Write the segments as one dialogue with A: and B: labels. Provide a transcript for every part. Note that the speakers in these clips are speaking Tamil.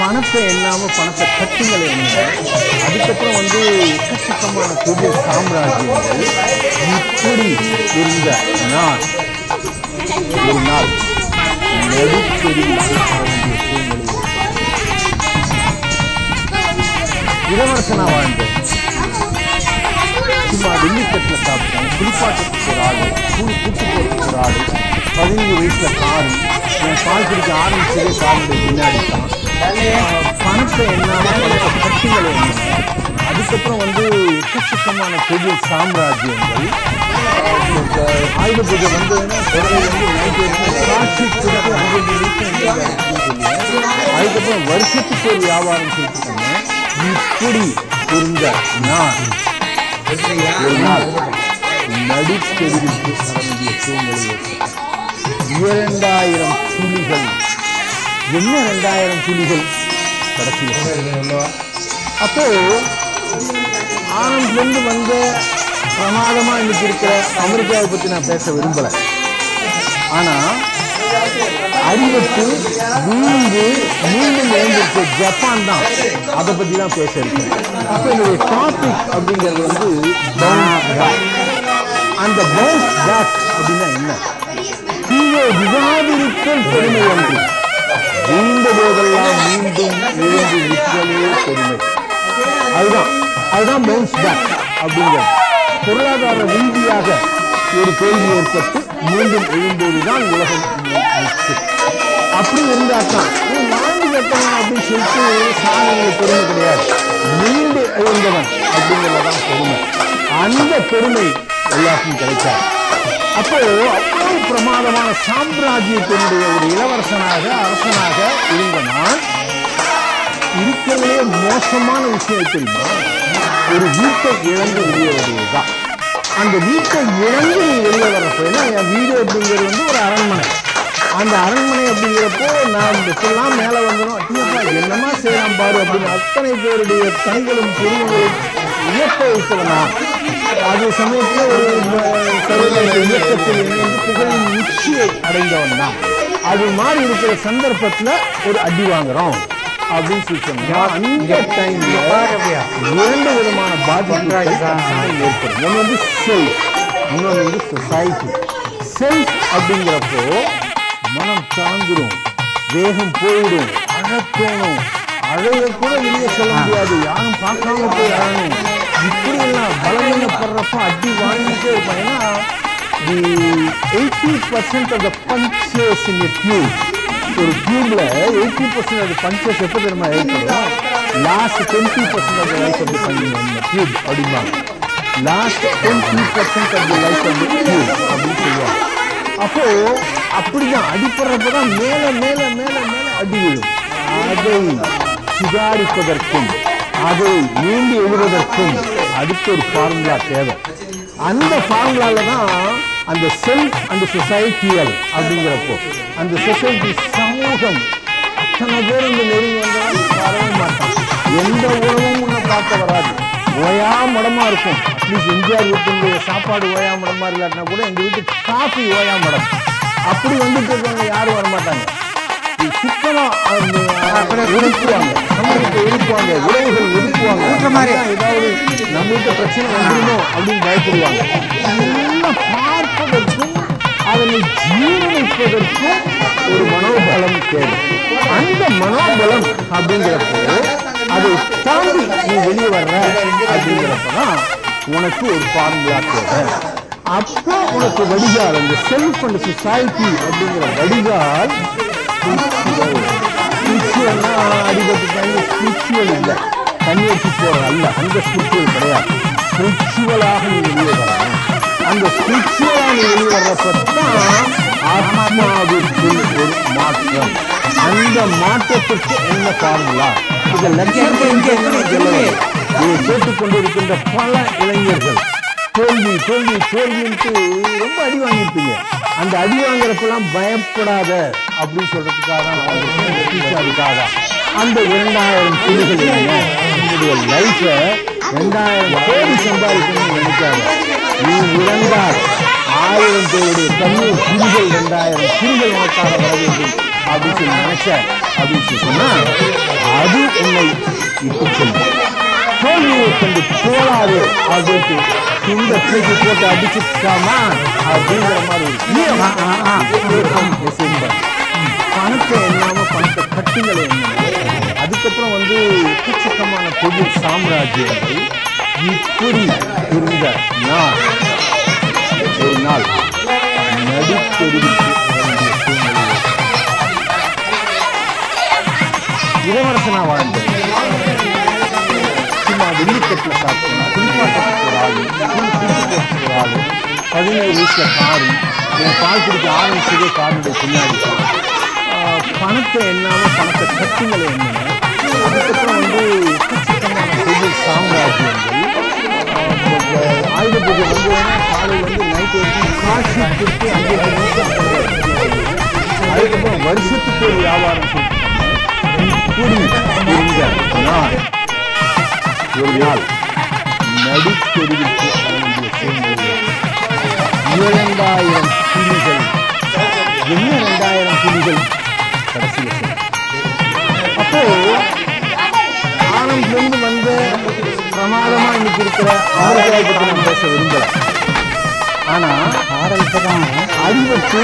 A: பணத்தை இல்லாமல் பணத்தை கட்டுங்களை என்ன அதுக்கப்புறம் வந்து எக்கச்சக்கமான புதிய சாம்ராஜ்யங்கள். இப்படி இருந்த நான் ஒரு நாள். இளவரசனா வாழ்ந்தேன் சும்மா வெள்ளித்தட்டில் சாப்பிட்டேன். குளிப்பாட்டத்துக்கு ஒரு கூலி கூட்டு ஒரு பதினஞ்சு வயசுல காரு என் பால் பிடிக்க ஆரம்பிச்சதே காருடைய பின்னாடி தான். பணத்தை என்னாம பணத்தை என்ன அதுக்கப்புறம் வந்து எக்கச்சக்கமான பெரிய சாம்ராஜ்யங்கள் ஆயுத பூஜை வந்ததுன்னா வந்து அதுக்கப்புறம் வருஷத்துக்கு ஒரு வியாபாரம் செஞ்சுட்டாங்க இப்படி இருந்த நான் ஒரு நடந்திய சூழ்நிலை இரண்டாயிரம் புலிகள் என்ன ரெண்டாயிரம் புலிகள்? கடைசியில். அப்போ ஆனந்த்லேருந்து வந்த பிரமாதமாக இன்னைக்கு இருக்கிற அமெரிக்காவை பற்றி நான் பேச விரும்பலை. ஆனால் அறிவத்து வீழ்ந்து மீண்டும் எழுந்திருக்க ஜப்பான் தான். அதை பற்றி தான் பேச இருக்கேன். என்னுடைய டாபிக் அப்படிங்கிறது வந்து அந்த பவுன்ஸ் பேக் அப்படின்னா என்ன? கீழே விவாதிருக்கும் பெருமை ஒன்று வீழ்ந்த போதெல்லாம் மீண்டும் எழுந்து நிற்கவே பெருமை அதுதான் அதுதான் பவுன்ஸ் பேக் அப்படிங்கிறது பொருளாதார ரீதியாக ஒரு தோல்வி ஏற்பட்டு மீண்டும் எழுந்ததுதான் உலகம் அப்படி இருந்தாத்தான் வாழ்ந்து கட்டணும் அப்படின்னு சொல்லிட்டு சாதனை பெருமை கிடையாது. மீண்டு எழுந்தவன் அப்படிங்கிறதான் பெருமை. அந்த பெருமை எல்லாருக்கும் கிடைக்காது. அப்போ அவ்வளவு பிரமாதமான சாம்ராஜ்யத்தினுடைய ஒரு தலைவனாக அரசனாக இருந்த நான் இருக்கிறதுலே மோசமான விஷயம் தெரியுமா? ஒரு வீட்டை இழந்து வெளியே வருவதுதான் அந்த வீட்டை இழந்து நீ வெளியே வர்றப்போ ஏன்னா என் வீடு அப்படிங்கிறது வந்து ஒரு அரண்மனை. அந்த அரண்மனை அப்படிங்கிறப்போ நான் இந்த சொல்லாம் மேலே வந்துடும் அப்படின்னா என்னமா செய்யலாம் பாரு அப்படின்னு அத்தனை பேருடைய கண்களும் பொருள்களும் இயக்க வைத்தவனா அது சமயத்தில் ஒரு சர்வதேச இயக்கத்தில் இணைந்து புகழின் உச்சியை அடைந்தவன் தான் அது மாதிரி இருக்கிற சந்தர்ப்பத்தில் ஒரு அடி வாங்குறோம் அப்படின்னு சொல்லி சொன்னா அந்த டைம்ல இரண்டு விதமான பாதிப்புகள் ஏற்படும். ஒன்று வந்து செல்ஃப் இன்னொன்று வந்து சொசைட்டி செல்ஃப் அப்படிங்கிறப்போ மனம் தாழ்ந்துடும் வேகம் போயிடும் அழத்தோணும் அழைய கூட வெளியே சொல்ல முடியாது. யாரும் பார்க்காம போய் அழணும். இப்படி எல்லாம் பலவீனப்படுறப்ப அடி வாங்கிட்டே இருப்பான் ஏன்னா the eighty percent of the punches in tube ஒரு டியூப்ல எயிட்டி பர்சன்ட் ஆஃப் பஞ்சஸ் எப்போ தெரியுமா ஏற்படும்? Last twenty percent of life of the tube அப்படிம்பாங்க. Last twenty percent of life of tube அப்படின்னு சொல்லுவாங்க. அப்போ அப்படிதான் அடிப்படுறப்ப தான் மேல மேல மேல மேல அடி விழும். அதை சுதாரிப்பதற்கும் அதை மீண்டு எழுவதற்கும் அடுத்த ஒரு ஃபார்முலா தேவை. அந்த ஃபார்முலால தான் அந்த செல்ஃப் அந்த சொசைட்டியல் அப்படிங்கிறப்போ அந்த சொசைட்டி சமூகம். அத்தனை பேர் இந்த நெருங்கி வந்தாலும் வரவே மாட்டான் எந்த உணவும் உன்னை பார்க்க வராது. ஓயா மடமா இருக்கும். ப்ளீஸ் எம்ஜிஆர் வீட்டுடைய சாப்பாடு ஓயா மடமா இல்லாட்டினா கூட எங்கள் வீட்டு காஃபி ஓயா மடம் அப்படி வந்துட்டு இருக்கவங்க யாரும் வரமாட்டாங்க. இது சுத்தமா அந்த ஒதுக்குவாங்க சமூகத்தை ஒதுக்குவாங்க. உறவுகள் ஒதுக்குவாங்க ஏதாவது நம்ம வீட்டு பிரச்சனை வந்துருமோ அப்படின்னு பயப்படுவாங்க. இதெல்லாம் பார்ப்பதற்கும் அதனை ஜீரணிப்பதற்கும் ஒரு மனோபலம் தேவை. அந்த மனோபலம் அப்படிங்கிறப்போ அதை தாண்டி நீ வெளியே வர்ற அப்படிங்கிறப்பதான் உனக்கு ஒரு ஃபார்முலா தேவை. அப்போ உனக்கு வடிகால் அந்த செல்ஃப் அண்ட் சொசைட்டி அப்படிங்கிற வடிகால் ஸ்பிரிச்சுவல்னா அடிபட்டு ஸ்பிரிச்சுவல் இல்லை தண்ணி வச்சு போறது அல்ல அந்த ஸ்பிரிச்சுவல் கிடையாது ஸ்பிரிச்சுவலாக நீ வெளியே வரணும் அந்த ஸ்பிரிச்சுவலாக நீ வெளியே வர்றப்பதான் ஆத்மாவிற்குள் ஒரு மாற்றம் அந்த மாற்றத்திற்கு என்ன ஃபார்முலா இதை லட்சம் இதை கேட்டுக்கொண்டிருக்கின்ற பல இளைஞர்கள் தோல்வி தோல்வி தோல்வின்ட்டு ரொம்ப அடி வாங்கியிருப்பீங்க. அந்த அடி வாங்குறப்பெல்லாம் பயப்படாத அப்படின்னு சொல்றதுக்காக தான் அந்த இரண்டாயிரம் புள்ளிகள் என்னுடைய உங்களுடைய லைஃபை ரெண்டாயிரம் கோடி சம்பாதிக்கணும்னு நினைக்காத. நீ இறந்தால் ஆயிரம் பேருடைய கண்ணீர் புலிகள் ரெண்டாயிரம் புலிகள் உனக்காக வர வேண்டும் அப்படின்னு சொல்லி நினைச்ச அப்படின்னு சொன்னா அது உன்னை இட்டு சொல்லுங்க தோல்வியை கண்டு போராது அப்படின்ட்டு இந்த தூக்கி போட்டு அடிச்சுட்டாமா அப்படிங்கிற மாதிரி. பணத்தை எண்ணாம பணத்தை கட்டுங்களை. அதுக்கப்புறம் வந்து எக்கச்சக்கமான தொழில் சாம்ராஜ்யங்கள் இப்படி இருந்த நாள். ஒரு நாள். நடுத்தெருவுக்கு இளவரசனா வாழ்ந்தேன் சும்மா வெள்ளிக்கட்டில் சாப்பிட்டேன் குளிப்பாட்டத்துக்கு ஒரு ஆள் குளிப்பாட்டத்துக்கு ஒரு ஆள் பதினேழு வயசுல காரு என் பால் குடிக்க ஆரம்பிச்சதே காருடைய பின்னாடி பணத்தை என்னாலும் பணத்தை கட்டுங்களை எண்ணினேன் அதுக்கப்புறம் வந்து எக்கச்சக்கமான தொழில் சாம்ராஜ்யங்கள் ஆயுத பூஜை வந்து காலையில் வந்து நைட் வரைக்கும் காசு கொடுத்து அங்கே அதுக்கப்புறம் வருஷத்துக்கு ஒரு வியாபாரம் கூடி இப்படி இருந்த நாள் கூறினால் நாள் நடுத்தெருவிற்கு இரண்டாயிரம் புலிகள் என்ன ரெண்டாயிரம் புலிகள் கடைசியில் சொன்னேன். அப்போ ஆனந்திலிருந்து வந்த பிரமாதமா இன்னைக்கு இருக்கிற ஆரோக்கியத்தை பற்றி நான் பேச விரும்பல. ஆனா ஆரம்பிச்சதான் அடிபட்டு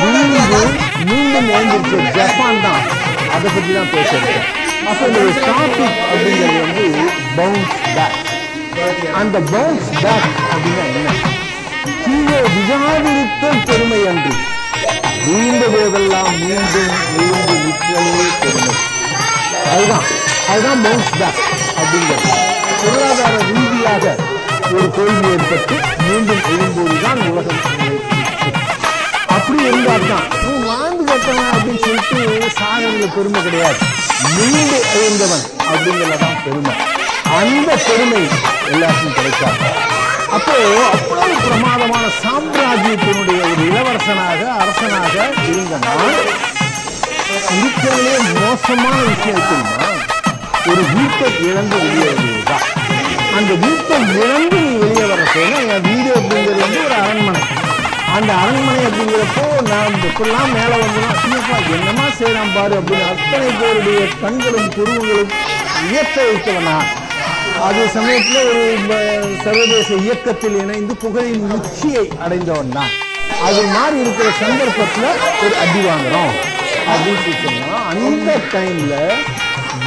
A: விழுந்து மீண்டும் எழுந்திருச்ச ஜப்பான் தான். அதை பற்றி தான் பேச அப்போ இந்த டாபிக் அப்படிங்கிறது வந்து bounce back. அந்த பவுன்ஸ் பேக் அப்படின்னா என்ன? கீழே விழாதிருத்தல் பெருமை அன்று. மீண்ட போதெல்லாம் மீண்டும் மீண்டு நிற்கவே பெருமை. அதுதான் அதுதான் பவுன்ஸ் பேக் அப்படிங்கிறது. பொருளாதார ரீதியாக ஒரு தோல்வி ஏற்பட்டு மீண்டும் எழும்போதுதான் உலகம் அப்படி இருந்தால் தான் வாழ்ந்து கட்டவன் அப்படின்னு சொல்லிட்டு சாகரில் பெருமை கிடையாது. மீண்டு எழுந்தவன் அப்படிங்கிறதான் பெருமை. அந்த பெருமை எல்லாருக்கும் கிடைக்காது. அப்போ அவ்வளவு பிரமாதமான சாம்ராஜ்யத்தினுடைய ஒரு இளவரசனாக அரசனாக இருந்த நான் இருக்கிறதே மோசமான விஷயம் ஒரு வீட்டை இழந்து வெளியேறியது அந்த வீட்டை இழந்து நீ வெளியே வர சொல்ல என் வீடு அப்படிங்கிறது வந்து ஒரு அரண்மனை. அந்த அரண்மனை அப்படிங்கிறப்போ நான் இப்பெல்லாம் மேலே வந்துடும் ஐயப்பா என்னமா செய்யறான் பாரு அப்படின்னு அத்தனை பேருடைய கண்களும் குருவங்களும் இயற்கை வைத்தவனா அது சமயத்தில் ஒரு சர்வதேச இயக்கத்தில் இணைந்து புகழின் உச்சியை அடைந்தவன் தான் அது மாதிரி இருக்கிற சந்தர்ப்பத்தில் ஒரு அடி வாங்குறோம். அப்படின்னு சொல்லி சொன்னா அந்த டைம்ல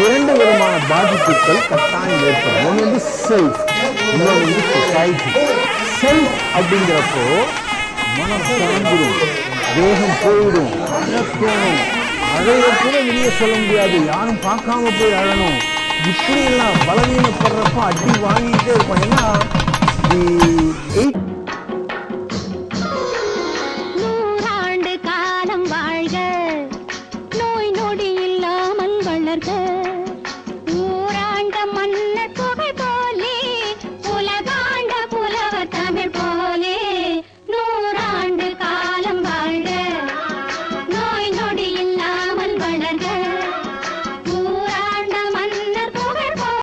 A: இரண்டு விதமான பாதிப்புகள் கட்டாயம் ஏற்படும். ஒன்று வந்து செல்ஃப் இன்னொன்று வந்து சொசைட்டி செல்ஃப் அப்படிங்கிறப்போ மனம் சார்ந்துடும் வேகம் போயிடும். அழத்தோணும் அழைய கூட வெளியே சொல்ல முடியாது. யாரும் பார்க்காம போய் அழணும். இப்படி எல்லாம் பலவீனப்படுறப்ப அடி வாங்கிட்டே இருப்பான் ஏன்னா எயிட்